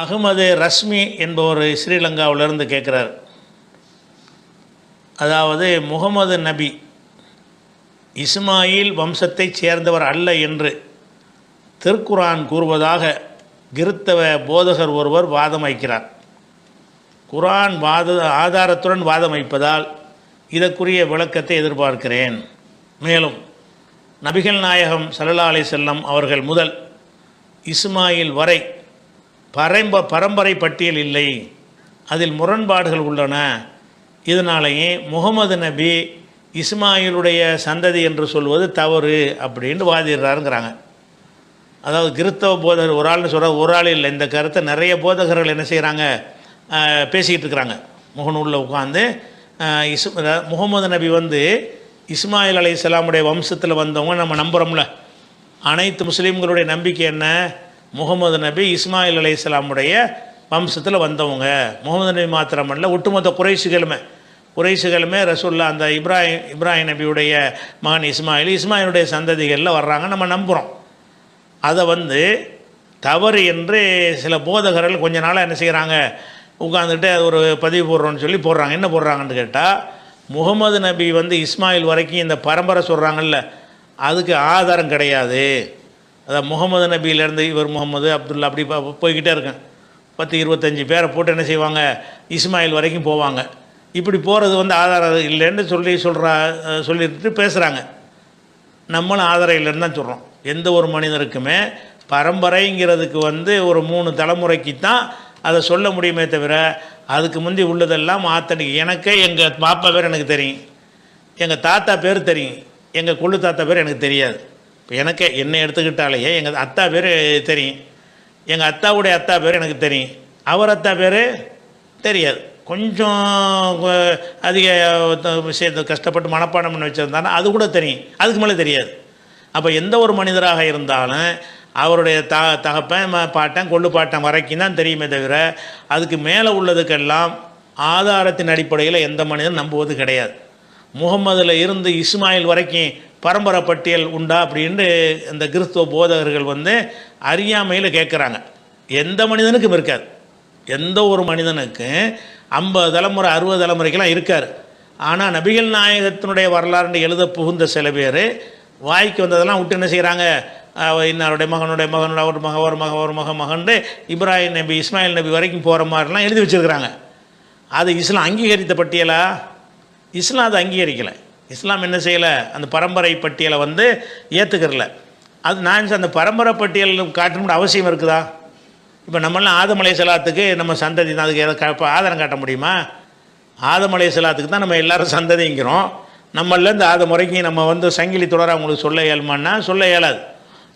அகமது ரஷ்மி என்பவர் ஸ்ரீலங்காவிலிருந்து கேட்குறார். அதாவது முகமது நபி இஸ்மாயில் வம்சத்தைச் சேர்ந்தவர் அல்ல என்று திருக்குரான் கூறுவதாக கிருத்தவ போதகர் ஒருவர் வாதம் வைக்கிறார் குரான் வாத ஆதாரத்துடன் வாதம் வைப்பதால் இதற்குரிய விளக்கத்தை எதிர்பார்க்கிறேன். மேலும் நபிகள் நாயகம் சல்லா அலி செல்லம் அவர்கள் முதல் இஸ்மாயில் வரை பரம்ப பரம்பரை பட்டியல் இல்லை. அதில் முரண்பாடுகள் உள்ளன. இதனாலேயே முகமது நபி இஸ்மாயிலுடைய சந்ததி என்று சொல்வது தவறு அப்படின்னு வாதிடுறாருங்கிறாங்க. அதாவது கிறிஸ்தவ போதகர் ஒரு ஆள்னு சொல்கிற ஒரு ஆள் இல்லை. இந்த கருத்தை நிறைய போதகர்கள் என்ன செய்கிறாங்க பேசிக்கிட்டு இருக்கிறாங்க. முகநூலில் உட்காந்து இஸ் அதாவது முகமது நபி வந்து இஸ்மாயில் அலி இஸ்லாமுடைய வம்சத்தில் வந்தவங்க நம்ம நம்புகிறோம்ல அனைத்து முஸ்லீம்களுடைய நம்பிக்கை என்ன? முகமது நபி இஸ்மாயில் அலி இஸ்லாமுடைய வம்சத்தில் வந்தவங்க. முகமது நபி மாத்திரமல்ல ஒட்டுமொத்த குறைசுகளுமே குறைசுகளுமே ரசூல்லா அந்த இப்ராஹிம் இப்ராஹிம் நபியுடைய மகன் இஸ்மாயில் இஸ்மாயிலுடைய சந்ததிகளில் வர்றாங்க நம்ம நம்புகிறோம் அதை வந்து தவறு என்று சில போதகர்கள் கொஞ்ச நாளாக என்ன செய்கிறாங்க உட்காந்துட்டு அது ஒரு பதிவு போடுறோன்னு சொல்லி போடுறாங்க. என்ன போடுறாங்கன்னு கேட்டால் முகமது நபி வந்து இஸ்மாயில் வரைக்கும் இந்த பரம்பரை சொல்கிறாங்கல்ல அதுக்கு ஆதாரம் கிடையாது. அதான் முகமது நபியிலேருந்து இவர் முகமது அப்துல்லா அப்படி போய்கிட்டே இருக்கேன். பத்து இருபத்தஞ்சி பேரை போட்டு என்ன செய்வாங்க? இஸ்மாயில் வரைக்கும் போவாங்க. இப்படி போகிறது வந்து ஆதாரம் இல்லைன்னு சொல்லி சொல்கிறா சொல்லிட்டு பேசுகிறாங்க நம்மளும் ஆதாரம் இல்லைன்னு தான் சொல்கிறோம் எந்த ஒரு மனிதருக்குமே பரம்பரைங்கிறதுக்கு வந்து ஒரு மூணு தலைமுறைக்கு தான் அதை சொல்ல முடியுமே தவிர அதுக்கு முந்தி உள்ளதெல்லாம் ஆத்தனிக்கு எனக்கே எங்கள் பாப்பா பேர் எனக்கு தெரியும். எங்கள் தாத்தா பேர் தெரியும். எங்கள் கொள்ளு தாத்தா பேர் எனக்கு தெரியாது. எனக்கு என்னை எடுத்துக்கிட்டாலேயே எங்கள் அத்தா பேர் தெரியும். எங்கள் அத்தாவுடைய அத்தா பேர் எனக்கு தெரியும். அவர் அத்தா பேர் தெரியாது. கொஞ்சம் அதிக த- விஷயத்தை கஷ்டப்பட்டு மனப்பாடம் பண்ணி வச்சுருந்தாலும் அது கூட தெரியும். அதுக்கு மேலே தெரியாது. அப்போ எந்த ஒரு மனிதராக இருந்தாலும் அவருடைய த தகப்பன் பாட்டன் கொள்ளு பாட்டன் வரைக்கும் தான் தெரியுமே தவிர அதுக்கு மேலே உள்ளதுக்கெல்லாம் ஆதாரத்தின் அடிப்படையில் எந்த மனிதனும் நம்புவது கிடையாது. முகம்மதுல இருந்து இஸ்மாயில் வரைக்கும் பரம்பரை பட்டியல் உண்டா அப்படின்னு இந்த கிறிஸ்துவ போதகர்கள் வந்து அறியாமையில் கேட்குறாங்க எந்த மனிதனுக்கும் இருக்காது. எந்த ஒரு மனிதனுக்கும் ஐம்பது தலைமுறை அறுபது தலைமுறைக்கெல்லாம் இருக்கார் ஆனால் நபிகள் நாயகத்தினுடைய வரலாறுன்னு எழுத புகுந்த சில பேர் வாய்க்கு வந்ததெல்லாம் விட்டு என்ன செய்கிறாங்க இன்னாருடைய மகனுடைய மகனுடைய ஒரு மக ஒரு மக ஒரு மக மகன்ட்டு இப்ராஹிம் நபி இஸ்மாயில் நபி வரைக்கும் போகிற மாதிரிலாம் எழுதி வச்சுருக்கிறாங்க. அது இஸ்லாம் அங்கீகரித்த பட்டியலா? இஸ்லாம் அதை அங்கீகரிக்கலை. இஸ்லாம் என்ன செய்யலை? அந்த பரம்பரை பட்டியலை வந்து ஏற்றுக்கிறல அது நான் அந்த பரம்பரை பட்டியல் காட்டணும்னு அவசியம் இருக்குதா? இப்போ நம்மளாம் ஆதமலை செலாத்துக்கு நம்ம சந்ததி தான். அதுக்கு எதாவது க- ஆதாரம் காட்ட முடியுமா? ஆதமலை செலாத்துக்கு தான் நம்ம எல்லாரும் சந்ததிங்கிறோம். நம்மளேருந்து ஆத முறைக்கு நம்ம வந்து சங்கிலி தொடர அவங்களுக்கு சொல்ல இயலுமான்னா சொல்ல இயலாது.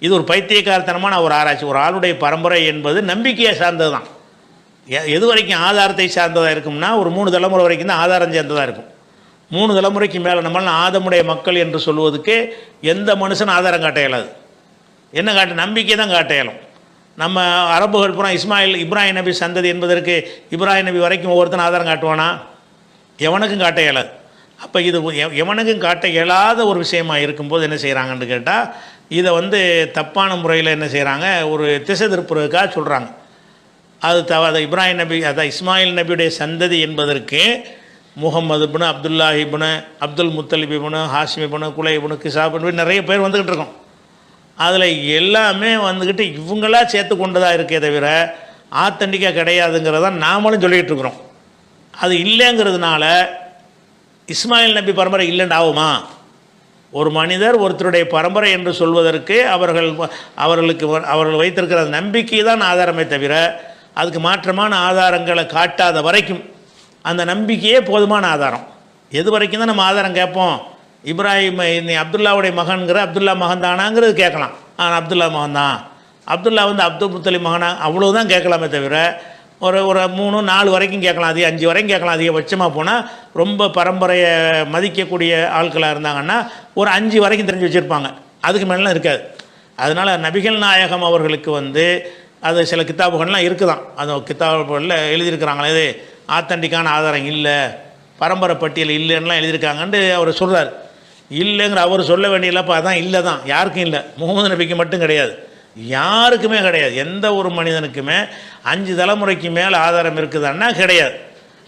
இது ஒரு பைத்தியக்காரத்தனமான ஒரு ஆராய்ச்சி. ஒரு ஆளுடைய பரம்பரை என்பது நம்பிக்கையை சார்ந்தது தான் எ- எது வரைக்கும் ஆதாரத்தை சார்ந்ததாக இருக்கும்னா ஒரு மூணு தலைமுறை வரைக்கும் தான் ஆதாரம் சேர்ந்ததாக இருக்கும். மூணு தலைமுறைக்கு மேலே நம்மளால் ஆதமுடைய மக்கள் என்று சொல்வதுக்கு எந்த மனுஷனும் ஆதாரம் காட்ட இயலாது. என்ன காட்ட நம்பிக்கை தான் காட்ட இயலும். நம்ம அரபுகள் புறம் இஸ்மாயில் இப்ராஹிம் நபி சந்ததி என்பதற்கு இப்ராஹிம் நபி வரைக்கும் ஒவ்வொருத்தன் ஆதாரம் காட்டுவானா? எவனுக்கும் காட்ட இயலாது. அப்போ இது எவனுக்கும் காட்ட இயலாத ஒரு விஷயமாக இருக்கும்போது என்ன செய்கிறாங்கன்னு கேட்டால் இதை வந்து தப்பான முறையில் என்ன செய்கிறாங்க ஒரு திசை திருப்புறதுக்காக சொல்கிறாங்க அது தவ அதை இப்ராஹிம் நபி அதான் இஸ்மாயில் நபியுடைய சந்ததி என்பதற்கு முகமது இப்னு அப்துல்லாஹி இப்னு அப்துல் முத்தலிப் இபுனு ஹாஷிம் இபுனு குலை இபுனு கிசாப் நிறைய பேர் வந்துக்கிட்டு இருக்கோம். அதில் எல்லாமே வந்துக்கிட்டு இவங்களா சேர்த்து கொண்டதாக இருக்கே தவிர ஆத்தண்டிக்காக கிடையாதுங்கிறத நாமளும் சொல்லிகிட்டு இருக்கிறோம். அது இல்லைங்கிறதுனால இஸ்மாயில் நபி பரம்பரை இல்லைன்னு ஆகுமா? ஒரு மனிதர் ஒருத்தருடைய பரம்பரை என்று சொல்வதற்கு அவர்கள் அவர்களுக்கு அவர்கள் வைத்திருக்கிற நம்பிக்கை தான் ஆதாரமே தவிர அதுக்கு மாற்றமான ஆதாரங்களை காட்டாத வரைக்கும் அந்த நம்பிக்கையே போதுமான ஆதாரம். எது வரைக்கும் தான் நம்ம ஆதாரம் கேட்போம்? இப்ராஹிம் நீ அப்துல்லாவுடைய மகன்கிற அப்துல்லா மகன் தானாங்கிறது கேட்கலாம். ஆனால் அப்துல்லா மகன் தான் அப்துல்லா வந்து அப்துல் முத்தலி மகனா? அவ்வளவுதான் கேட்கலாமே தவிர ஒரு ஒரு மூணு நாலு வரைக்கும் கேட்கலாம். அதிக அஞ்சு வரைக்கும் கேட்கலாம். அதிகபட்சமாக போனால் ரொம்ப பரம்பரையை மதிக்கக்கூடிய ஆட்களாக இருந்தாங்கன்னா ஒரு அஞ்சு வரைக்கும் தெரிஞ்சு வச்சுருப்பாங்க. அதுக்கு மேலாம் இருக்காது. அதனால் நபிகள் நாயகம் அவர்களுக்கு வந்து அது சில கித்தாபுகள்லாம் இருக்குதான். அந்த கித்தாபுகளில் எழுதியிருக்கிறாங்களே இது ஆத்தண்டிக்கான ஆதாரம் இல்லை பரம்பரை பட்டியல் இல்லைன்னுலாம் எழுதியிருக்காங்கன்ட்டு அவர் சொல்கிறார் இல்லைங்கிற அவர் சொல்ல வேண்டியலப்போ அதான் இல்லை தான். யாருக்கும் இல்லை. முகமது நபிக்கு மட்டும் கிடையாது. யாருக்குமே கிடையாது. எந்த ஒரு மனிதனுக்குமே அஞ்சு தலைமுறைக்கு மேலே ஆதாரம் இருக்குதுன்னா கிடையாது.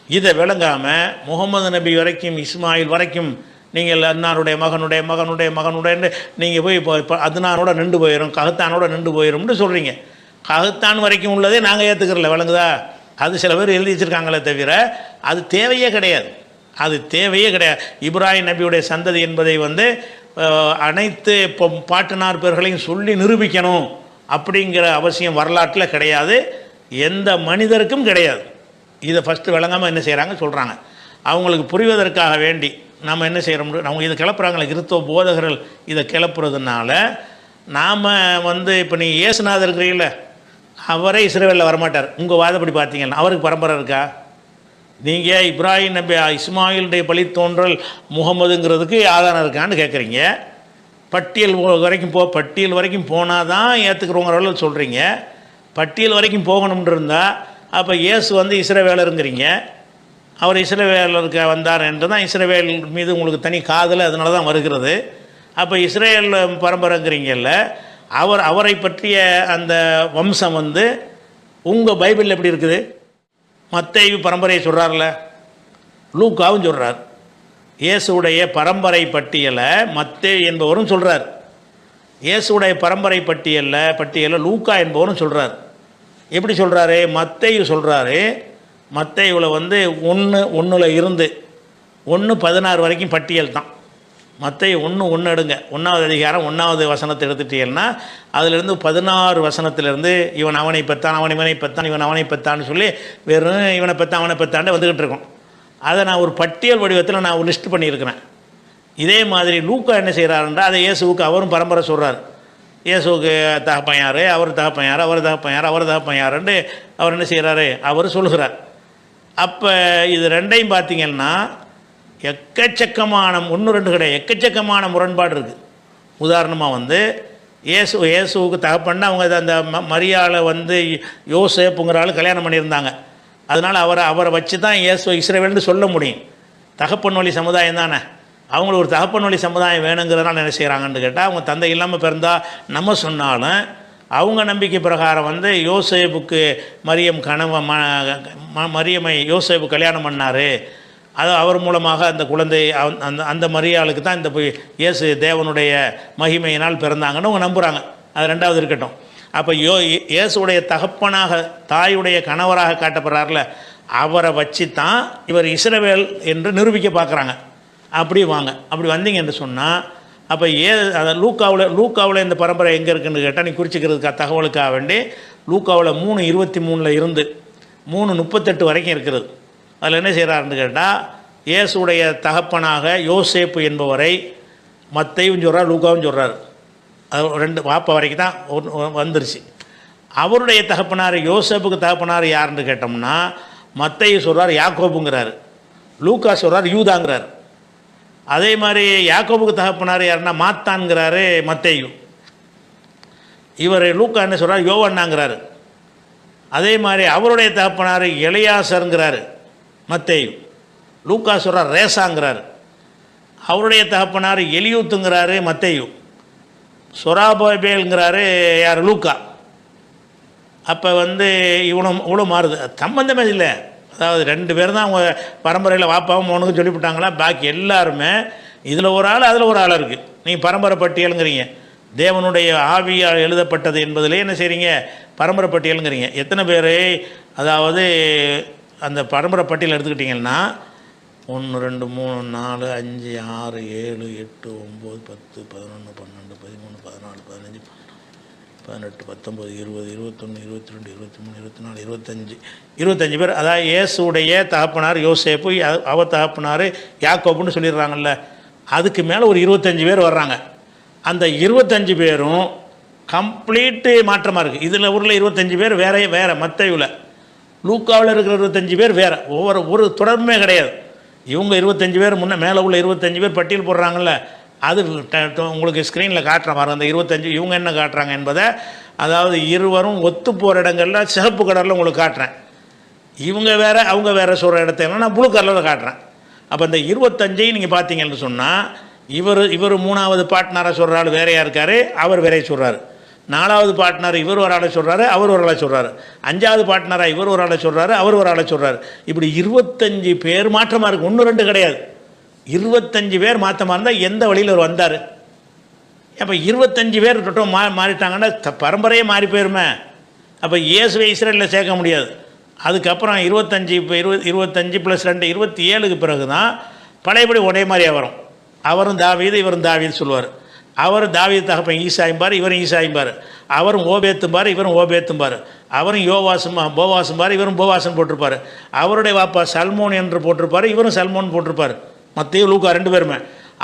இதை விளங்காமல் முகமது நபி வரைக்கும் இஸ்மாயில் வரைக்கும் நீங்கள் அன்னாருடைய மகனுடைய மகனுடைய மகனுடைய நீங்கள் போய் இப்போ இப்போ அதுனானோட நின்று போயிடும் ககத்தானோட நின்று போயிடும்னு சொல்கிறீங்க ககத்தான் வரைக்கும் உள்ளதே நாங்கள் ஏற்றுக்கிறல விளங்குதா? அது சில பேர் எழுதி வச்சுருக்காங்களே தவிர அது தேவையே கிடையாது. அது தேவையே கிடையாது. இப்ராஹிம் நபியுடைய சந்ததி என்பதை வந்து அனைத்து இப்போ பாட்டுனார் பேர்களையும் சொல்லி நிரூபிக்கணும் அப்படிங்கிற அவசியம் வரலாற்றில் கிடையாது. எந்த மனிதருக்கும் கிடையாது. இதை ஃபஸ்ட்டு விளங்காமல் என்ன செய்கிறாங்க சொல்கிறாங்க அவங்களுக்கு புரிவதற்காக வேண்டி நம்ம என்ன செய்கிறோம் அவங்க இதை கிளப்புறாங்களே கிறிஸ்தவ போதகர்கள் இதை கிளப்புறதுனால நாம் வந்து இப்போ நீ இயேசுநாதர் இருக்கிறீங்கள அவரே இஸ்ரேவேலில் வரமாட்டார். உங்கள் வாதப்படி பார்த்தீங்கன்னா அவருக்கு பரம்பரை இருக்கா? நீங்கள் இப்ராஹிம் நபி இஸ்மாயிலுடைய பழி தோன்றல் முகமதுங்கிறதுக்கு ஆதாரம் இருக்கான்னு கேட்குறீங்க பட்டியல் வரைக்கும் போ பட்டியல் வரைக்கும் போனால் தான் ஏற்றுக்கிறவங்க சொல்கிறீங்க பட்டியல் வரைக்கும் போகணும்னு இருந்தால் அப்போ இயேசு வந்து இஸ்ரவேலருங்கிறீங்க. அவர் இஸ்ரவேலருக்கு வந்தார் என்று தான் இஸ்ரவேல் மீது உங்களுக்கு தனி காதல் அதனால தான் வருகிறது. அப்போ இஸ்ரேல் பரம்பரைங்கிறீங்கல்ல அவர் அவரை பற்றிய அந்த வம்சம் வந்து உங்கள் பைபிளில் எப்படி இருக்குது? மத்தேயு பரம்பரையை சொல்கிறார்ல லூக்காவும் சொல்கிறார் இயேசுடைய பரம்பரை பட்டியலை மத்தே என்பவரும் சொல்கிறார் இயேசுடைய பரம்பரை பட்டியலில் பட்டியலில் லூக்கா என்பவரும் சொல்கிறார் எப்படி சொல்கிறாரு மத்தேயு சொல்கிறாரு மத்தேயுவில் வந்து ஒன்று ஒன்றில் இருந்து ஒன்று பதினாறு வரைக்கும் பட்டியல் தான் மற்ற ஒன்று ஒன்று எடுங்க. ஒன்றாவது அதிகாரம் ஒன்றாவது வசனத்தை எடுத்துட்டீங்கன்னா அதிலிருந்து பதினாறு வசனத்திலேருந்து இவன் அவனை பெத்தான் அவன் இவனை பெத்தான் இவன் அவனை பெத்தான்னு சொல்லி வெறும் இவனை பெத்தான் அவனை பெத்தான்னு வந்துக்கிட்டு இருக்கோம். அதை நான் ஒரு பட்டியல் வடிவத்தில் நான் ஒரு லிஸ்ட் பண்ணியிருக்கிறேன். இதே மாதிரி லூக்கா என்ன செய்கிறாருன்றா அதை இயேசுவுக்கு அவரும் பரம்பரை சொல்கிறார் இயேசுவுக்கு தகப்பன் யார்? அவர் தகப்பன் யார்? அவர் தகப்பன் யார்? அவர் தகப்பன் யாருன்னு அவர் என்ன செய்கிறாரு அவர் சொல்லுகிறார். அப்போ இது ரெண்டையும் பார்த்தீங்கன்னா எக்கச்சக்கமான ஒன்று ரெண்டு கிடையாது எக்கச்சக்கமான முரண்பாடு இருக்குது உதாரணமாக வந்து இயேசு இயேசுவுக்கு தகப்பன்னா அவங்க அந்த ம- மரியாளை வந்து யோசேப்புங்கிற ஆள் கல்யாணம் பண்ணியிருந்தாங்க. அதனால் அவரை அவரை வச்சு தான் இயேசு இஸ்ரேவேல்னு சொல்ல முடியும். தகப்பன் வழி சமுதாயம் தானே அவங்களுக்கு ஒரு தகப்பன் வழி சமுதாயம் வேணுங்கிறதுனால என்ன செய்கிறாங்கன்னு கேட்டால் அவங்க தந்தை இல்லாமல் பிறந்தா நம்ம சொன்னாலும் அவங்க நம்பிக்கை பிரகாரம் வந்து யோசேப்புக்கு மரியம் கணவன் ம ம- மரியமை யோசேப்பு கல்யாணம் பண்ணார். அது அவர் மூலமாக அந்த குழந்தை அந்த அந்த மரியாளுக்கு தான் இந்த இயேசு தேவனுடைய மகிமையினால் பிறந்தாங்கன்னு அவங்க நம்புகிறாங்க அது ரெண்டாவது இருக்கட்டும். அப்போ யோ இயேசுடைய தகப்பனாக தாயுடைய கணவராக காட்டப்படுறார்ல அவரை வச்சு தான் இவர் இஸ்ரவேல் என்று நிரூபிக்க பார்க்குறாங்க. அப்படி வாங்க. அப்படி வந்தீங்க என்று சொன்னால் அப்போ ஏ அதை லூக்காவில் லூக்காவில் இந்த பரம்பரை எங்கே இருக்குன்னு கேட்டால் நீ குறிச்சிக்கிறதுக்காக தகவலுக்காக வேண்டி லூக்காவில் மூணு இருபத்தி மூணில் இருந்து மூணு முப்பத்தெட்டு வரைக்கும் இருக்கிறது. அதில் என்ன செய்கிறாருன்னு கேட்டால் இயேசுடைய தகப்பனாக யோசேப்பு என்பவரை மத்தையும் சொல்கிறார் லூக்காவும் சொல்கிறார் அது ரெண்டு வாப்பா வரைக்கும் தான் ஒன்று வந்துருச்சு. அவருடைய தகப்பனார் யோசேப்புக்கு தகப்பனார் யாருன்னு கேட்டோம்னா மத்தையும் சொல்கிறார் யாக்கோபுங்கிறாரு. லூக்கா சொல்கிறார் யூதாங்கிறார். அதே மாதிரி யாக்கோபுக்கு தகப்பனார் யாருன்னா மாத்தான்கிறாரு மத்தையும் இவர் லூக்கா என்ன சொல்கிறார் யோவண்ணாங்கிறாரு அதே மாதிரி அவருடைய தகப்பனார் இளையாசருங்கிறாரு மத்தேயு. லூக்கா சொல்கிறார் ரேசாங்கிறாரு. அவருடைய தகப்பனார் எலியூத்துங்கிறாரு மத்தேயு. சொராபேல்ங்கிறாரு யார்? லூக்கா. அப்போ வந்து இவனும் இவ்வளோ மாறுது. சம்பந்தமே இல்லை. அதாவது ரெண்டு பேரும் தான் அவங்க பரம்பரையில் வாப்பாவும் மோனுக்கும் சொல்லிவிட்டாங்களா? பாக்கி எல்லாருமே இதில் ஒரு ஆள் அதில் ஒரு ஆள் இருக்குது நீங்கள் பரம்பரை பட்டியலுங்கிறீங்க. தேவனுடைய ஆவியால் எழுதப்பட்டது என்பதிலே என்ன செய்கிறீங்க பரம்பரை பட்டியலுங்கிறீங்க. எத்தனை பேர்? அதாவது அந்த பரம்பரை பட்டியல் எடுத்துக்கிட்டிங்கன்னா ஒன்று ரெண்டு மூணு நாலு அஞ்சு ஆறு ஏழு எட்டு ஒம்பது பத்து பதினொன்று பன்னெண்டு பதிமூணு பதினாலு பதினஞ்சு பதினெட்டு பத்தொம்பது இருபது இருபத்தொன்று இருபத்தி ரெண்டு இருபத்தி மூணு இருபத்தி நாலு இருபத்தஞ்சி. இருபத்தஞ்சி பேர். அதாவது இயேசுடைய தகப்பனார் யோசேப்பு அவ தகப்பனார் யாக்கோப்புன்னு சொல்லிடுறாங்கல்ல. அதுக்கு மேலே ஒரு இருபத்தஞ்சி பேர் வர்றாங்க. அந்த இருபத்தஞ்சி பேரும் கம்ப்ளீட்டு மாற்றமாக இருக்குது இதில் ஊரில் இருபத்தஞ்சி பேர் வேற வேறு மத்தையில். லூக்காவில் இருக்கிற இருபத்தஞ்சி பேர் வேறு. ஒவ்வொரு ஒரு தொடர்புமே கிடையாது. இவங்க இருபத்தஞ்சி பேர் முன்னே மேலே உள்ள இருபத்தஞ்சி பேர் பட்டியல் போடுறாங்கல்ல அது உங்களுக்கு ஸ்க்ரீனில் காட்டுறேன் மாதிரி அந்த இருபத்தஞ்சி இவங்க என்ன காட்டுறாங்க என்பதை அதாவது இருவரும் ஒத்து போகிற இடங்களில் சிகப்பு கலரில் உங்களுக்கு காட்டுறேன். இவங்க வேறு அவங்க வேறு சொல்கிற இடத்துல நான் ப்ளூ கலரில் காட்டுறேன். அப்போ இந்த இருபத்தஞ்சையும் நீங்கள் பார்த்தீங்கன்னு சொன்னால் இவர் இவர் மூணாவது பாட்னராக சொல்கிற ஆள் வேறையாக இருக்கார் அவர் வேறையை சொல்கிறாரு நாலாவது பார்ட்னர் இவர் ஒரு ஆளை சொல்கிறாரு அவர் ஒரு ஆளை சொல்கிறாரு அஞ்சாவது பார்ட்னராக இவர் ஒரு ஆளை சொல்கிறாரு அவர் ஒரு ஆளை சொல்கிறாரு இப்படி இருபத்தஞ்சி பேர் மாற்றமாக இருக்குது ஒன்று ரெண்டு கிடையாது. இருபத்தஞ்சி பேர் மாற்றமாக இருந்தால் எந்த வழியில் அவர் வந்தார்? அப்போ இருபத்தஞ்சி பேர் தொட்டம் மா மாறிட்டாங்கன்னா பரம்பரையே மாறி போயிருமே. அப்போ இயேசுவை இஸ்ரேலில் சேர்க்க முடியாது. அதுக்கப்புறம் இருபத்தஞ்சி இப்போ இருபது இருபத்தஞ்சி ப்ளஸ் ரெண்டு இருபத்தி ஏழுக்கு பிறகு தான் பழையபடி ஒரே மாதிரியாக வரும். அவரும் தாவீது இவரும் தாவீது சொல்லுவார். அவர் தாவிய தகப்பன் ஈசாயும்பார் இவரும் ஈசாயும்பார். அவரும் ஓபேத்தும்பார் இவரும் ஓபேத்தும்பார். அவரும் யோவாசும் போவாசும்பார் இவரும் போவாசன் போட்டிருப்பார். அவருடைய வாப்பா சல்மோன் என்று போட்டிருப்பார் இவரும் சல்மோன் போட்டிருப்பார். மத்தையும் லூக்கா ரெண்டு பேருமே.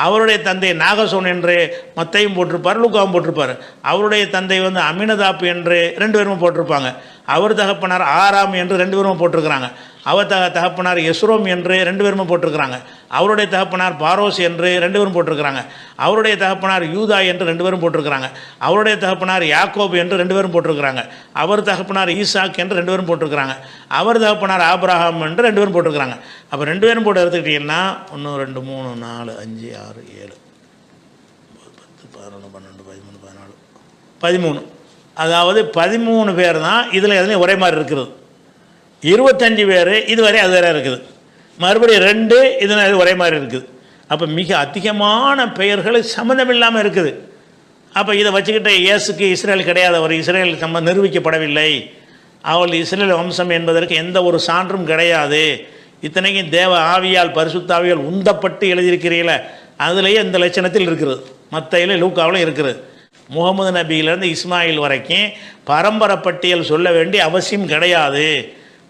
அவருடைய தந்தை நாகசோன் என்று மத்தையும் போட்டிருப்பார் லூக்காவும் போட்டிருப்பார். அவருடைய தந்தை வந்து அமினதாப் என்று ரெண்டு பேரும் போட்டிருப்பாங்க. அவர் தகப்பனார் ஆறாம் என்று ரெண்டு பேரும் போட்டிருக்கிறாங்க. அவர் த தகப்பனார் எஸ்ரோம் என்று ரெண்டு பேருமே போட்டிருக்கிறாங்க. அவருடைய தகப்பனார் பாரோஸ் என்று ரெண்டு பேரும் போட்டிருக்கிறாங்க. அவருடைய தகப்பனார் யூதா என்று ரெண்டு பேரும் போட்டிருக்கிறாங்க. அவருடைய தகப்பனார் யாக்கோப் என்று ரெண்டு பேரும் போட்டிருக்கிறாங்க. அவர் தகப்பனார் ஈசாக் என்று ரெண்டு பேரும் போட்டிருக்கிறாங்க. அவர் தகப்பனார் ஆப்ரஹாம் என்று ரெண்டு பேரும் போட்டிருக்கிறாங்க. அப்போ ரெண்டு பேரும் போட்டு எடுத்துக்கிட்டிங்கன்னா ஒன்று ரெண்டு மூணு நாலு அஞ்சு ஆறு ஏழு. பத்து பதினொன்று பன்னெண்டு பதிமூணு பதினாலு. பதிமூணு. அதாவது பதிமூணு பேர் தான் இதில் எதுலேயும் ஒரே மாதிரி இருக்கிறது. இருபத்தஞ்சி பேர் இதுவரை அது வேற இருக்குது. மறுபடியும் ரெண்டு இதுனா இது ஒரே மாதிரி இருக்குது. அப்போ மிக அதிகமான பெயர்கள் சம்மந்தமில்லாமல் இருக்குது. அப்போ இதை வச்சுக்கிட்ட இயேசுக்கு இஸ்ரேல் கிடையாது. அவர் இஸ்ரேல் சம்ம நிரூபிக்கப்படவில்லை. அவள் இஸ்ரேல் வம்சம் என்பதற்கு எந்த ஒரு சான்றும் கிடையாது. இத்தனைக்கும் தேவ ஆவியால் பரிசுத்தாவியால் உந்தப்பட்டு எழுதியிருக்கிறீங்கள அதுலேயே இந்த லட்சணத்தில் இருக்கிறது. மத்தையில் லூக்காவிலும் இருக்கிறது. முகமது நபியிலேருந்து இஸ்மாயில் வரைக்கும் பரம்பரை பட்டியல் சொல்ல வேண்டிய அவசியம் கிடையாது.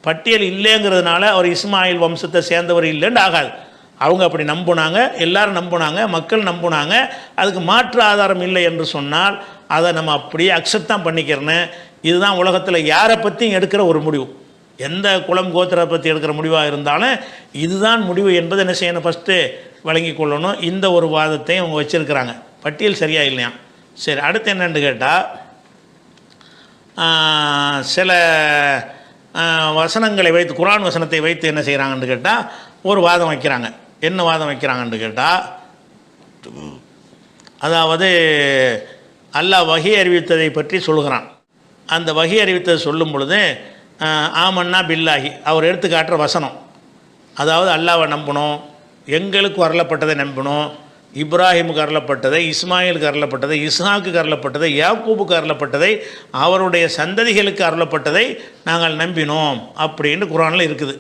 பட்டியல் இல்லைங்கிறதுனால அவர் இஸ்மாயில் வம்சத்தை சேர்ந்தவர் இல்லைன்னு ஆகாது. அவங்க அப்படி நம்புனாங்க எல்லாரும் நம்புனாங்க மக்கள் நம்புனாங்க அதுக்கு மாற்று ஆதாரம் இல்லை என்று சொன்னால் அதை நம்ம அப்படியே அக்செப்ட் தான் பண்ணிக்கிறேன்னு. இதுதான் உலகத்தில் யாரை பற்றியும் எடுக்கிற ஒரு முடிவு. எந்த குலம் கோத்திரத்தை பற்றி எடுக்கிற முடிவாக இருந்தாலும் இதுதான் முடிவு என்பதை என்ன செய்யணும்? ஃபஸ்ட்டு வழங்கி கொள்ளணும். இந்த ஒரு வாதத்தையும் அவங்க வச்சுருக்கிறாங்க. பட்டியல் சரியா இல்லையா? சரி அடுத்து என்னென்னு கேட்டால் சில வசனங்களை வைத்து குரான் வசனத்தை வைத்து என்ன செய்கிறாங்கன்னு கேட்டால் ஒரு வாதம் வைக்கிறாங்க. என்ன வாதம் வைக்கிறாங்கன்னு கேட்டால் அதாவது அல்லாஹ் வகி அறிவித்ததை பற்றி சொல்கிறான். அந்த வகி அறிவித்ததை சொல்லும் பொழுது ஆமன்னா பில்லாகி அவர் எடுத்து காட்டுற வசனம். அதாவது அல்லாவை நம்பணும் எங்களுக்கு வரலப்பட்டதை நம்பணும் இப்ராஹிமுக்கு அருளப்பட்டதை இஸ்மாயிலுக்கு அருளப்பட்டதை இஸ்ஹாக்கு அருளப்பட்டதை யாக்கூபுக்கு அருளப்பட்டதை அவருடைய சந்ததிகளுக்கு அருளப்பட்டதை நாங்கள் நம்பினோம் அப்படின்னு குரானில் இருக்குது.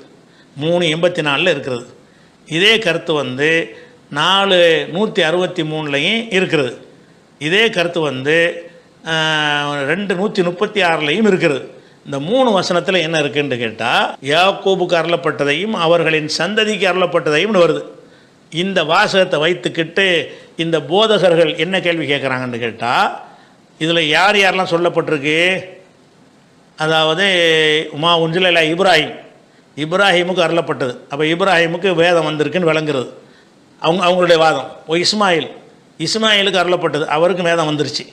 மூணு எண்பத்தி நாலில் இருக்கிறது. இதே கருத்து வந்து நாலு நூற்றி அறுபத்தி மூணுலையும் இருக்கிறது இதே கருத்து வந்து ரெண்டு நூற்றி முப்பத்தி ஆறுலையும் இருக்கிறது இந்த மூணு வசனத்தில் என்ன இருக்குன்னு கேட்டால் யாக்கோபுக்கு அருளப்பட்டதையும் அவர்களின் சந்ததிக்கு அருளப்பட்டதையும் வருது. இந்த வாசகத்தை வைத்துக்கிட்டு இந்த போதகர்கள் என்ன கேள்வி கேட்குறாங்கன்னு கேட்டால் இதில் யார் யாரெல்லாம் சொல்லப்பட்டிருக்கு? அதாவது உமா உஞ்சில இப்ராஹிம். இப்ராஹிமுக்கு அருளப்பட்டது. அப்போ இப்ராஹிமுக்கு வேதம் வந்திருக்குன்னு விளங்குறது. அவங்க அவங்களுடைய வாதம். ஓ இஸ்மாயில். இஸ்மாயிலுக்கு அருளப்பட்டது. அவருக்கும் வேதம் வந்துருச்சு.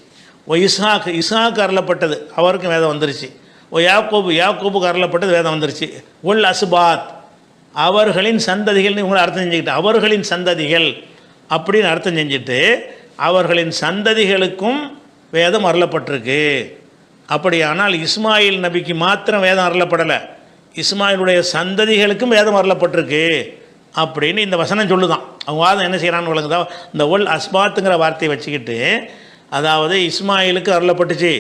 ஓ இஸ்ஹாக் இஸ்ஹாக்கு அருளப்பட்டது. அவருக்கும் வேதம் வந்துருச்சு. ஓ யாக்கோபு யாக்கோபுக்கு அருளப்பட்டது வேதம் வந்துருச்சு. உல் அசுபாத் அவர்களின் சந்ததிகள்னு இவங்களை அர்த்தம் செஞ்சுக்கிட்டு அவர்களின் சந்ததிகள் அப்படின்னு அர்த்தம் செஞ்சுட்டு அவர்களின் சந்ததிகளுக்கும் வேதம் அருளப்பட்டிருக்கு. அப்படியானால் இஸ்மாயில் நபிக்கு மாத்திரம் வேதம் அருளப்படலை. இஸ்மாயிலுடைய சந்ததிகளுக்கும் வேதம் அருளப்பட்டிருக்கு அப்படின்னு இந்த வசனம் சொல்லுதான். அவங்க வாதம் என்ன செய்கிறான்னு விளங்குதா? இந்த ஒல் அஸ்பாத்துங்கிற வார்த்தையை வச்சுக்கிட்டு அதாவது இஸ்மாயிலுக்கு அருளப்பட்டுச்சு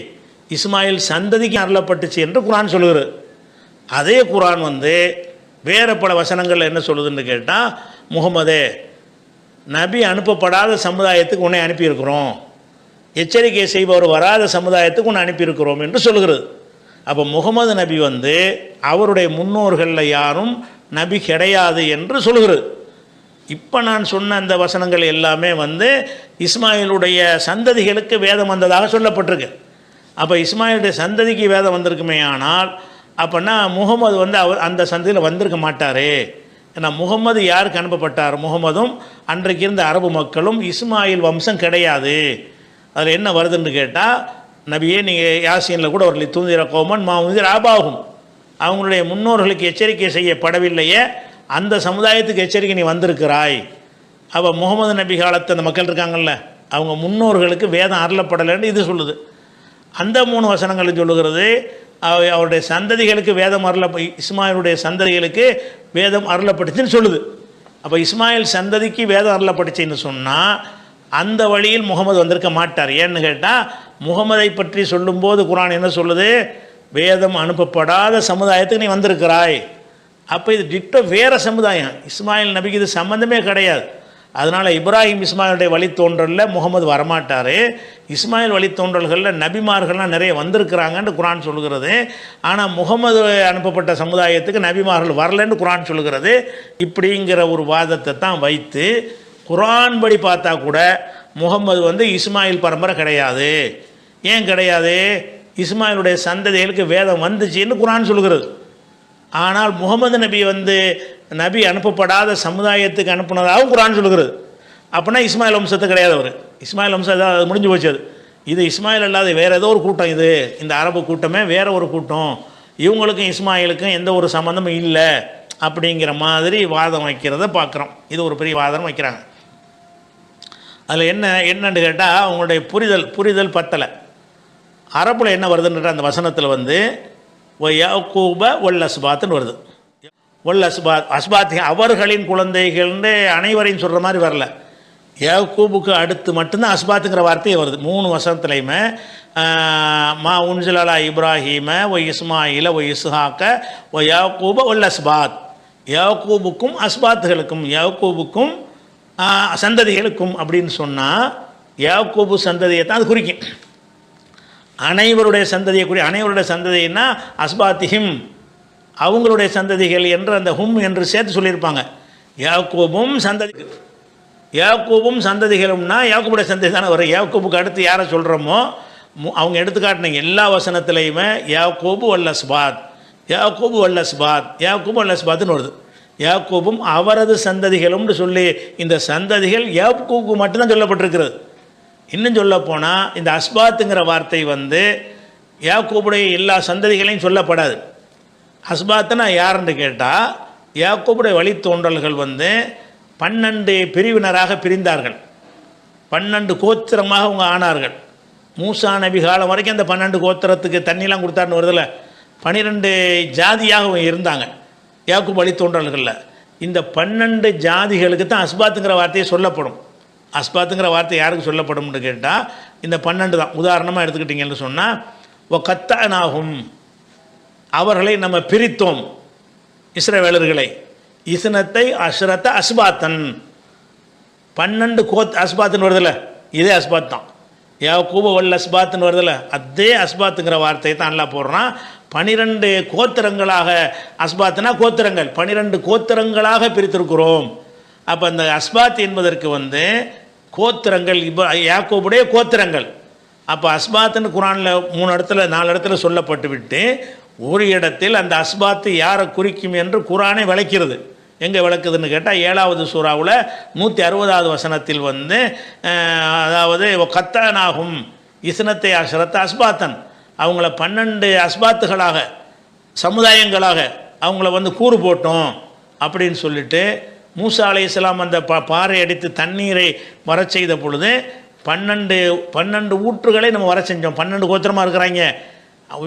இஸ்மாயில் சந்ததிக்கு அருளப்பட்டுச்சு என்று குரான் சொல்லுகிறது. அதே குரான் வந்து வேறு பல வசனங்களில் என்ன சொல்லுதுன்னு கேட்டால் முகமதே நபி அனுப்பப்படாத சமுதாயத்துக்கு உன்னை அனுப்பியிருக்கிறோம். எச்சரிக்கை செய்பவர் வராத சமுதாயத்துக்கு உன்னை அனுப்பியிருக்கிறோம் என்று சொல்கிறது அப்போ முகமது நபி வந்து அவருடைய முன்னோர்களில் யாரும் நபி கிடையாது என்று சொல்கிறது இப்போ நான் சொன்ன அந்த வசனங்கள் எல்லாமே வந்து இஸ்மாயிலுடைய சந்ததிகளுக்கு வேதம் வந்ததாக சொல்லப்பட்டிருக்கு. அப்போ இஸ்மாயிலுடைய சந்ததிக்கு வேதம் வந்திருக்குமே ஆனால் அப்போனா முகமது வந்து அவர் அந்த சந்தையில் வந்திருக்க மாட்டார். ஏன்னா முகமது யாருக்கு அனுப்பப்பட்டார்? முகமதும் அன்றைக்கு இருந்த அரபு மக்களும் இஸ்மாயில் வம்சம் கிடையாது. அதில் என்ன வருதுன்னு கேட்டால் நபியே நீங்கள் யாசினில் கூட ஒரு தூந்திர கோமன் மாவுந்திர ஆபாகும் அவங்களுடைய முன்னோர்களுக்கு எச்சரிக்கை செய்யப்படவில்லையே. அந்த சமுதாயத்துக்கு எச்சரிக்கை நீ வந்திருக்கிறாய். அப்போ முகமது நபி காலத்து அந்த மக்கள் இருக்காங்கல்ல அவங்க முன்னோர்களுக்கு வேதம் அருளப்படலைன்னு இது சொல்லுது. அந்த மூணு வசனங்களை சொல்லுகிறது அவருடைய சந்ததிகளுக்கு வேதம் அருள இஸ்மாயிலுடைய சந்ததிகளுக்கு வேதம் அருளப்பட்டுச்சுன்னு சொல்லுது. அப்போ இஸ்மாயில் சந்ததிக்கு வேதம் அருளப்பட்டுச்சுன்னு சொன்னால் அந்த வழியில் முகமது வந்திருக்க மாட்டார். ஏன்னு கேட்டால் முகமதை பற்றி சொல்லும்போது குரான் என்ன சொல்லுது? வேதம் அனுப்பப்படாத சமுதாயத்துக்கு நீ வந்திருக்கிறாய். அப்போ இது டிட்டோ வேறு சமுதாயம். இஸ்மாயில் நபிக்கு இது சம்மந்தமே கிடையாது. அதனால் இப்ராஹிம் இஸ்மாயிலுடைய வழித்தோன்றலில் முகமது வரமாட்டார். இஸ்மாயில் வழித்தோன்றல்களில் நபிமார்கள்லாம் நிறைய வந்திருக்கிறாங்கன்னு குரான் சொல்லுகிறது. ஆனால் முகமது அனுப்பப்பட்ட சமுதாயத்துக்கு நபிமார்கள் வரலன்னு குரான் சொல்லுகிறது. இப்படிங்கிற ஒரு வாதத்தை தான் வைத்து குரான் படி பார்த்தா கூட முகமது வந்து இஸ்மாயில் பரம்பரை கிடையாது. ஏன் கிடையாது? இஸ்மாயிலுடைய சந்ததிகளுக்கு வேதம் வந்துச்சுன்னு குரான் சொல்லுகிறது. ஆனால் முகமது நபி வந்து நபி அனுப்பப்படாத சமுதாயத்துக்கு அனுப்புனதாகவும் குரான் சொல்கிறது அப்படின்னா இஸ்மாயில் வம்சத்தை கிடையாது அவர். இஸ்மாயில் வம்சம் அதான் அது முடிஞ்சு போச்சு அது. இது இஸ்மாயில் அல்லாத வேறு ஏதோ ஒரு கூட்டம் இது. இந்த அரபு கூட்டமே வேறு ஒரு கூட்டம். இவங்களுக்கும் இஸ்மாயிலுக்கும் எந்த ஒரு சம்மந்தமும் இல்லை அப்படிங்கிற மாதிரி வாதம் வைக்கிறத பார்க்குறோம் இது ஒரு பெரிய வாதம் வைக்கிறாங்க. அதில் என்ன என்னன்னு கேட்டால் அவங்களுடைய புரிதல் புரிதல் பத்தலை. அரபில் என்ன வருதுன்ற அந்த வசனத்தில் வந்து ஒ கூப ஒல்லஸ் பாத்துன்னு வருது. ஒல் அஸ்பாத் அஸ்பாத் அவர்களின் குழந்தைகள்னு அனைவரையும் சொல்கிற மாதிரி வரல. யாக்கூபுக்கு அடுத்து மட்டும்தான் அஸ்பாத்துங்கிற வார்த்தையே வருது. மூணு வசனத்துலையுமே மா உன்சிலலா இப்ராஹீம ஒய் இஸ்மாயில ஒய் இஸ்ஹாக்க ஒய் யாக்கூப ஒல் அஸ்பாத். யாக்கூபுக்கும் அஸ்பாத்துகளுக்கும் யாக்கூபுக்கும் சந்ததிகளுக்கும் அப்படின்னு சொன்னால் யாக்கூபு சந்ததியை தான் அது குறிக்கும். அனைவருடைய சந்ததியை குறி அனைவருடைய சந்ததினா அஸ்பாத்திஹிம். அவங்களுடைய சந்ததிகள் என்று அந்த ஹும் என்று சேர்த்து சொல்லியிருப்பாங்க. யாக்கோபும் சந்ததி யாக்கோபும் சந்ததிகளும்னா யாக்கோபுடைய சந்ததி தானே வரும். யாக்கோபுக்கு அடுத்து யாரை சொல்கிறோமோ மு- அவங்க எடுத்துக்காட்டின எல்லா வசனத்துலேயுமே யாக்கோபு வல்லஸ்பாத் ஸ்பாத் வல்லஸ்பாத் யாக்கூபு வல்லஸ்பாத்னு வருது. யாக்கோபும் அவரது சந்ததிகளும்னு சொல்லி இந்த சந்ததிகள் யாக்கோபுக்கு மட்டும்தான் சொல்லப்பட்டிருக்கிறது. இன்னும் சொல்ல போனால் இந்த அஸ்பாத்துங்கிற வார்த்தை வந்து யாக்கோபுடைய எல்லா சந்ததிகளையும் சொல்லப்படாது. அஸ்பாத்துனா யாருன்னு கேட்டால் யாக்கோபுடைய வழித்தோன்றல்கள் வந்து பன்னெண்டு பிரிவினராக பிரிந்தார்கள். பன்னெண்டு கோத்திரமாக அவங்க ஆனார்கள். மூசா நபி காலம் வரைக்கும் அந்த பன்னெண்டு கோத்திரத்துக்கு தண்ணிலாம் கொடுத்தாருன்னு வருதில்ல பன்னிரெண்டு ஜாதியாக அவங்க இருந்தாங்க. யாக்கு வழித்தோன்றல்களில். இந்த பன்னெண்டு ஜாதிகளுக்கு தான் அஸ்பாத்துங்கிற வார்த்தையை சொல்லப்படும். அஸ்பாத்துங்கிற வார்த்தை யாருக்கு சொல்லப்படும்னு கேட்டால் இந்த பன்னெண்டு தான். உதாரணமாக எடுத்துக்கிட்டிங்கன்னு சொன்னால் ஓ கத்தானாகும் அவர்களை நம்ம பிரித்தோம். இஸ்ரவேலர்களை. இசனத்தை அஸ்ரத்தை அஸ்பாத்தன். பன்னெண்டு கோத் அஸ்பாத்துன்னு வருதுல்ல இதே அஸ்பாத் தான். யாக்கூப வல்ல அஸ்பாத்துன்னு வருதுல்ல அதே அஸ்பாத்துங்கிற வார்த்தையை தான் நல்லா போடுறான். பனிரெண்டு கோத்திரங்களாக அஸ்பாத்னா கோத்திரங்கள். பனிரெண்டு கோத்திரங்களாக பிரித்திருக்கிறோம். அப்போ அந்த அஸ்பாத் என்பதற்கு வந்து கோத்திரங்கள் இப்போ யாக்கோபுடைய கோத்திரங்கள். அப்போ அஸ்பாத்துன்னு குரானில் மூணு இடத்துல நாலு இடத்துல சொல்லப்பட்டு விட்டு ஒரு இடத்தில் அந்த அஸ்பாத்து யாரை குறிக்கும் என்று குரானை விளக்கிறது. எங்கே விளக்குதுன்னு கேட்டால் ஏழாவது சூறாவில் நூற்றி அறுபதாவது வசனத்தில் வந்து அதாவது கத்தானாகும் இஸ்னத்தை அசரத்த அஸ்பாத்தன். அவங்கள பன்னெண்டு அஸ்பாத்துகளாக சமுதாயங்களாக அவங்கள வந்து கூறு போட்டோம் அப்படின்னு சொல்லிட்டு மூசா இஸ்லாம் அந்த பா பாறை அடித்து தண்ணீரை வரச் செய்த பொழுது பன்னெண்டு பன்னெண்டு ஊற்றுகளை நம்ம வர செஞ்சோம் பன்னெண்டு கோத்திரமாக இருக்கிறாங்க.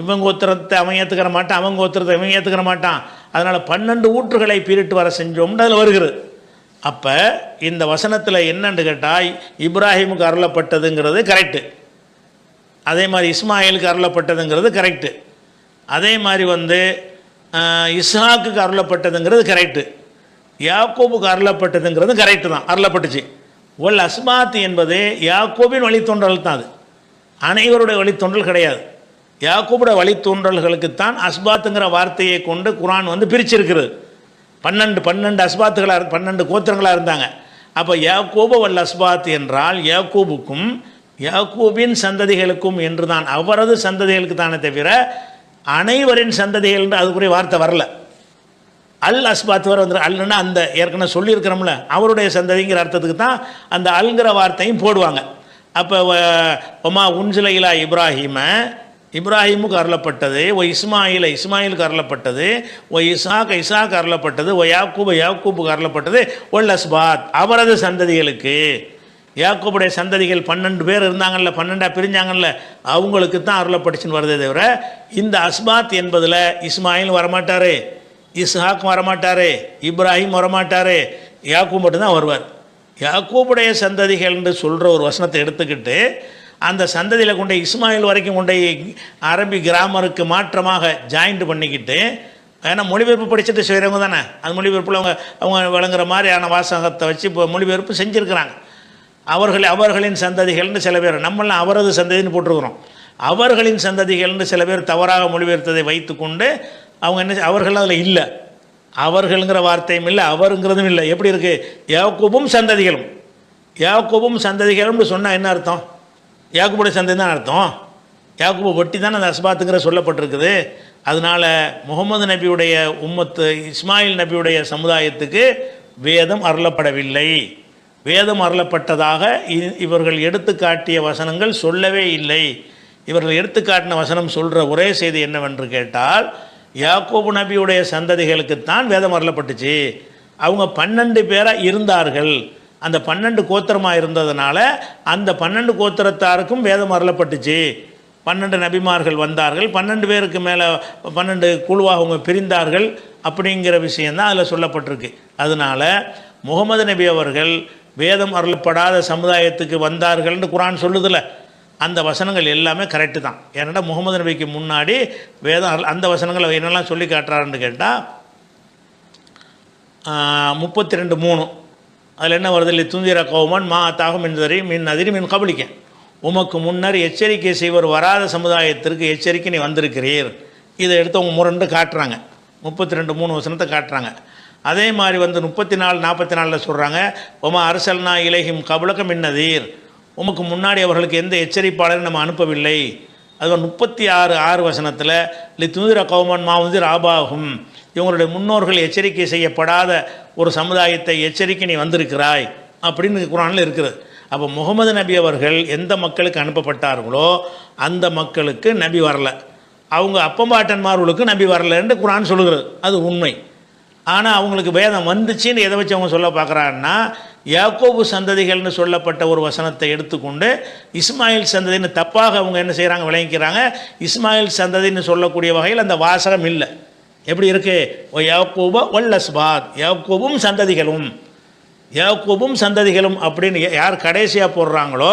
இவன் கோத்திரத்தை அவன் ஏற்றுக்கிற மாட்டான் அவன் கோத்திரத்தை இவன் ஏற்றுக்கிற மாட்டான். அதனால் பன்னெண்டு ஊற்றுகளை பீரிட்டு வர செஞ்சோம்னு அதில் வருகிறது. அப்போ இந்த வசனத்தில் என்னன்னு கேட்டால் இப்ராஹிமுக்கு அருளப்பட்டதுங்கிறது கரெக்டு அதே மாதிரி இஸ்மாயிலுக்கு அருளப்பட்டதுங்கிறது கரெக்டு அதே மாதிரி வந்து இஸ்ஹாக்குக்கு அருளப்பட்டதுங்கிறது கரெக்டு யாக்கோபுக்கு அருளப்பட்டதுங்கிறது கரெக்டு தான் அருளப்பட்டுச்சு. ஒல் அஸ்மாத் என்பது யாக்கோபின் வழித்தொன்றல் தான் அது. அனைவருடைய வழித்தொன்றல் கிடையாது. யாக்கூபுட வழித்தூன்றல்களுக்குத்தான் அஸ்பாத்துங்கிற வார்த்தையை கொண்டு குரான் வந்து பிரிச்சிருக்கிறது. பன்னெண்டு பன்னெண்டு அஸ்பாத்துகளாக பன்னெண்டு கோத்திரங்களாக இருந்தாங்க. அப்போ யாக்கூப வல் அஸ்பாத் என்றால் யாக்கூபுக்கும் யாக்கூபின் சந்ததிகளுக்கும் என்று தான் அவரது சந்ததிகளுக்கு தானே தவிர அனைவரின் சந்ததிகள் என்று அதுக்குரிய வார்த்தை வரல. அல் அஸ்பாத் வர வந்து அல்னா அந்த ஏற்கனவே சொல்லியிருக்கிறோம்ல அவருடைய சந்ததிங்கிற அர்த்தத்துக்கு தான் அந்த அல்ங்கிற வார்த்தையும் போடுவாங்க. அப்போ ஒமா உன்சிலையிலா இலா இப்ராஹிமுக்கு அருளப்பட்டது ஒ இஸ்மாயில இஸ்மாயிலுக்கு அருளப்பட்டது ஒ இசாக் இசாக் அருளப்பட்டது ஒ யாக்கூப் யாக்கூபுக்கு அருளப்பட்டது ஒல் அஸ்பாத். அவரது சந்ததிகளுக்கு யாக்கூபுடைய சந்ததிகள் பன்னெண்டு பேர் இருந்தாங்கல்ல பன்னெண்டாக பிரிஞ்சாங்கல்ல அவங்களுக்கு தான் அருளப்பட்டுச்சுன்னு வருதே தவிர இந்த அஸ்பாத் என்பதில் இஸ்மாயில் வரமாட்டார் இஸ்ஹாக் வரமாட்டார் இப்ராஹிம் வரமாட்டார் யாக்கூப் மட்டும்தான் வருவார். யாக்கூபுடைய சந்ததிகள் என்று சொல்கிற ஒரு வசனத்தை எடுத்துக்கிட்டு அந்த சந்ததியில் கொண்டு இஸ்மாயில் வரைக்கும் கொண்டு அரபி கிராமருக்கு மாற்றமாக ஜாயிண்ட் பண்ணிக்கிட்டு ஏன்னா மொழிபெயர்ப்பு படிச்சுட்டு செய்கிறவங்க தானே. அது மொழிபெயர்ப்பில் அவங்க அவங்க விளங்குற மாதிரியான வாசகத்தை வச்சு இப்போ மொழிபெயர்ப்பு செஞ்சுருக்கிறாங்க. அவர்கள் அவர்களின் சந்ததிகள்னு சில பேர் நம்மளாம் அவரது சந்ததின்னு போட்டிருக்கிறோம். அவர்களின் சந்ததிகள்னு சில பேர் தவறாக மொழிபெயர்த்ததை வைத்துக்கொண்டு அவங்க என்ன அவர்கள் அதில் இல்லை. அவர்கள்ங்கிற வார்த்தையும் இல்லை அவருங்கிறதும் இல்லை. எப்படி இருக்குது யாக்கூபும் சந்ததிகளும். யாக்கூபும் சந்ததிகளும்னு சொன்னால் என்ன அர்த்தம்? யாக்கூபுடைய சந்தை தான் அர்த்தம். யாக்குப ஒட்டி தான் அந்த அஸ்பாத்துங்கிற சொல்லப்பட்டிருக்குது. அதனால் முகமது நபியுடைய உம்மத்து இஸ்மாயில் நபியுடைய சமுதாயத்துக்கு வேதம் அருளப்படவில்லை. வேதம் அருளப்பட்டதாக இ- இவர்கள் எடுத்துக்காட்டிய வசனங்கள் சொல்லவே இல்லை. இவர்கள் எடுத்துக்காட்டின வசனம் சொல்கிற ஒரே செய்தி என்னவென்று கேட்டால் யாக்கோபு நபியுடைய சந்ததிகளுக்குத்தான் வேதம் அருளப்பட்டுச்சு. அவங்க பன்னெண்டு பேராக இருந்தார்கள். அந்த பன்னெண்டு கோத்திரமாக இருந்ததுனால அந்த பன்னெண்டு கோத்திரத்தாருக்கும் வேதம் அருளப்பட்டுச்சு. பன்னெண்டு நபிமார்கள் வந்தார்கள். பன்னெண்டு பேருக்கு மேலே பன்னெண்டு குழுவாக அவங்க பிரிந்தார்கள் அப்படிங்கிற விஷயந்தான் அதில் சொல்லப்பட்டிருக்கு. அதனால முகமது நபி அவர்கள் வேதம் அருளப்படாத சமுதாயத்துக்கு வந்தார்கள்னு குரான் சொல்லுதில்ல அந்த வசனங்கள் எல்லாமே கரெக்டு தான். ஏன்னா முகமது நபிக்கு முன்னாடி வேதம் அருள்- அந்த வசனங்களை என்னெல்லாம் சொல்லி காட்டுறாருன்னு கேட்டால் முப்பத்தி ரெண்டு மூணு. அதில் என்ன வருது? இல்லை துந்திர கௌமன் மா தாகம் மின் மின் அதிரி மின் கபலிக்க உமக்கு முன்னர் எச்சரிக்கை செய்வர் வராத சமுதாயத்திற்கு எச்சரிக்கை நீ வந்திருக்கிறீர். இதை எடுத்து அவங்க முரண்டு காட்டுறாங்க. முப்பத்தி ரெண்டு மூணு வசனத்தை காட்டுறாங்க. அதே மாதிரி வந்து முப்பத்தி நாலு நாற்பத்தி நாலில் சொல்கிறாங்க உமா அரசல்னா இலகிம் கபுலக்கம் மின்னதீர் உமக்கு முன்னாடி அவர்களுக்கு எந்த எச்சரிப்பாளரும் நம்ம அனுப்பவில்லை. அது முப்பத்தி ஆறு ஆறு வசனத்தில் லி துந்திர கௌமன் மாவுதிர் ஆபாகும் இவங்களுடைய முன்னோர்கள் எச்சரிக்கை செய்யப்படாத ஒரு சமுதாயத்தை எச்சரிக்கை நீ வந்திருக்கிறாய் அப்படின்னு குரானில் இருக்கிறது. அப்போ முகமது நபி அவர்கள் எந்த மக்களுக்கு அனுப்பப்பட்டார்களோ அந்த மக்களுக்கு நபி வரல. அவங்க அப்பம்பாட்டன்மார்களுக்கு நபி வரலன்னு குரான் சொல்லுகிறது. அது உண்மை. ஆனால் அவங்களுக்கு வேதம் வந்துச்சுன்னு எதை வச்சு அவங்க சொல்ல பார்க்குறாங்கன்னா யாக்கோபு சந்ததிகள்னு சொல்லப்பட்ட ஒரு வசனத்தை எடுத்துக்கொண்டு இஸ்மாயில் சந்ததின்னு தப்பாக அவங்க என்ன செய்கிறாங்க விளங்கிக்கிறாங்க. இஸ்மாயில் சந்ததின்னு சொல்லக்கூடிய வகையில் அந்த வாசகம் இல்லை. எப்படி இருக்குது ஓ ஒல்லஸ்பாத் ஒல் யாக்கோபும் சந்ததிகளும். யாக்கோபும் சந்ததிகளும் அப்படின்னு யார் கடைசியாக போடுறாங்களோ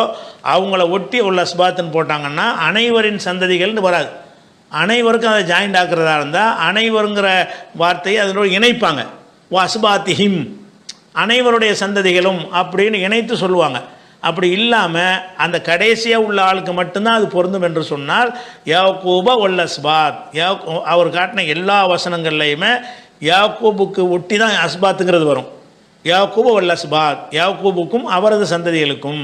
அவங்கள ஒட்டி உள்ள ஸ்பாத்துன்னு போட்டாங்கன்னா அனைவரின் சந்ததிகள்னு வராது. அனைவருக்கும் அதை ஜாயிண்ட் ஆக்குறதா இருந்தால் அனைவருங்கிற வார்த்தையை அதனோட இணைப்பாங்க. ஓ அஸ்பாத்திஹிம் அனைவருடைய சந்ததிகளும் அப்படின்னு இணைத்து சொல்லுவாங்க. அப்படி இல்லாமல் அந்த கடைசியாக உள்ள ஆளுக்கு மட்டும்தான் அது பொருந்தும் என்று சொன்னால் யாக்கூபா ஒல் அஸ்பாத் யா அவர் காட்டின எல்லா வசனங்கள்லையுமே யாக்கூபுக்கு ஒட்டி தான் அஸ்பாத்துங்கிறது வரும். யாக்கூப வல் அஸ்பாத் யாக்கூபுக்கும் அவரது சந்ததிகளுக்கும்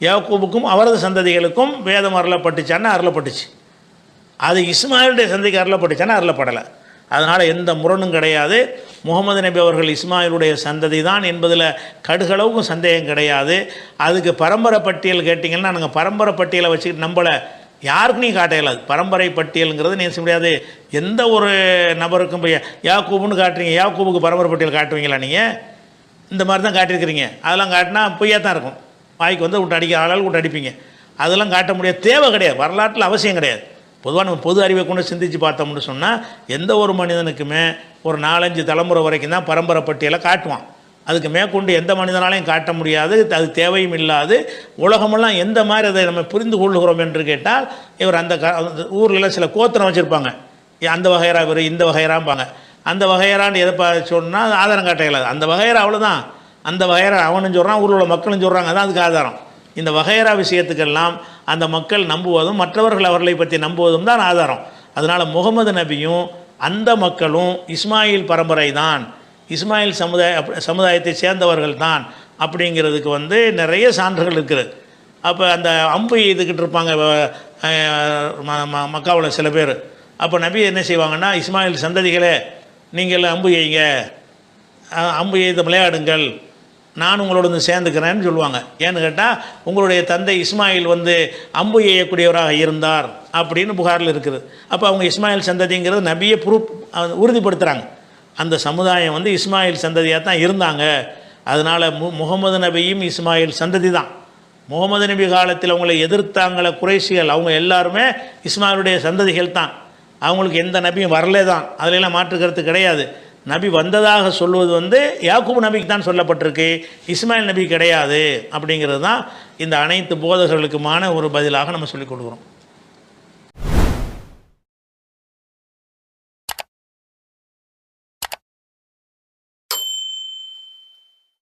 யாக்கூபுக்கும் அவரது சந்ததிகளுக்கும் வேதம் அருளப்பட்டுச்சான்னு அருளப்பட்டுச்சு. அது இஸ்மாயிலுடைய சந்தைக்கு அருளப்பட்டுச்சான்னு அருளப்படலை. அதனால் எந்த முரணும் கிடையாது. முகமது நபி அவர்கள் இஸ்மாயிலுடைய சந்ததி தான் என்பதில் கடுகளவுக்கும் சந்தேகம் கிடையாது. அதுக்கு பரம்பரை பட்டியல் கேட்டிங்கன்னா நாங்கள் பரம்பரை பட்டியலை வச்சுக்கிட்டு நம்மளை யாருக்கும் நீ காட்ட பரம்பரை பட்டியலுங்கிறது நீ முடியாது. எந்த ஒரு நபருக்கும் போய் யாக்கூபுன்னு காட்டுறீங்க யாக்கூபுக்கு பரம்பரை பட்டியல் காட்டுவீங்களா நீங்கள் இந்த மாதிரி தான் காட்டியிருக்கிறீங்க. அதெல்லாம் காட்டினா பொய்யா தான் இருக்கும். வாய்க்கு வந்து விட்டு அடிக்க ஆளால் விட்டு அடிப்பீங்க. அதெல்லாம் காட்ட முடியாது. தேவை கிடையாது. வரலாற்றில் அவசியம் கிடையாது. பொதுவாக நம்ம பொது அறிவை கொண்டு சிந்தித்து பார்த்தோம்னு சொன்னால் எந்த ஒரு மனிதனுக்குமே ஒரு நாலஞ்சு தலைமுறை வரைக்கும் தான் பரம்பரை பட்டியலை காட்டுவான். அதுக்கு மேற்கொண்டு எந்த மனிதனாலையும் காட்ட முடியாது அது தேவையும் இல்லாது உலகமெல்லாம் எந்த மாதிரி அதை நம்ம புரிந்து கொள்ளுகிறோம் என்று கேட்டால் இவர் அந்த க ஊரில் சில கோத்திரம் வச்சுருப்பாங்க. அந்த வகையரா இவர் இந்த வகையராம்பாங்க அந்த வகையரான்னு எதை பா சொன்னால் ஆதாரம் காட்ட இல்லாது. அந்த வகையரா அவ்வளோதான் அந்த வகையரா அவனும் சொல்கிறான் ஊரில் உள்ள மக்களும் சொல்கிறாங்க தான் அதுக்கு ஆதாரம். இந்த வகையரா விஷயத்துக்கெல்லாம் அந்த மக்கள் நம்புவதும் மற்றவர்கள் அவர்களை பற்றி நம்புவதும் தான் ஆதாரம். அதனால் முகமது நபியும் அந்த மக்களும் இஸ்மாயில் பரம்பரை தான். இஸ்மாயில் சமுதாய சமுதாயத்தை சேர்ந்தவர்கள் தான் அப்படிங்கிறதுக்கு வந்து நிறைய சான்றுகள் இருக்குது. அப்போ அந்த அம்பு எய்துக்கிட்டு இருப்பாங்க மக்காவில் சில பேர். அப்போ நபி என்ன செய்வாங்கன்னா இஸ்மாயில் சந்ததிகளே நீங்கள் அம்பு எய்ங்க அம்பு எய்து விளையாடுங்கள். நான் உங்களோட வந்து சேர்ந்துக்கிறேன்னு சொல்லுவாங்க. ஏன்னு கேட்டால் உங்களுடைய தந்தை இஸ்மாயில் வந்து அம்பு எய்யக்கூடியவராக இருந்தார் அப்படின்னு புகாரில் இருக்குது. அப்போ அவங்க இஸ்மாயில் சந்ததிங்கிறது நபியை ப்ரூஃப் உறுதிப்படுத்துகிறாங்க அந்த சமுதாயம் வந்து இஸ்மாயில் சந்ததியாக தான் இருந்தாங்க. அதனால் மு முகமது நபியும் இஸ்மாயில் சந்ததி தான் முகமது நபி காலத்தில் அவங்களை எதிர்த்தாங்கள குறைசிகள் அவங்க எல்லாருமே இஸ்மாயிலுடைய சந்ததிகள் தான். அவங்களுக்கு எந்த நபியும் வரலே தான் அதிலெல்லாம் மாற்று கருத்து கிடையாது. நபி வந்ததாக சொல்வது வந்து யாக்கூப் நபிக்கு தான் சொல்லப்பட்டிருக்கு இஸ்மாயில் நபி கிடையாது அப்படிங்கிறது தான் இந்த அனைத்து போதகர்களுக்குமான ஒரு பதிலாக நம்ம சொல்லிக் கொடுக்குறோம்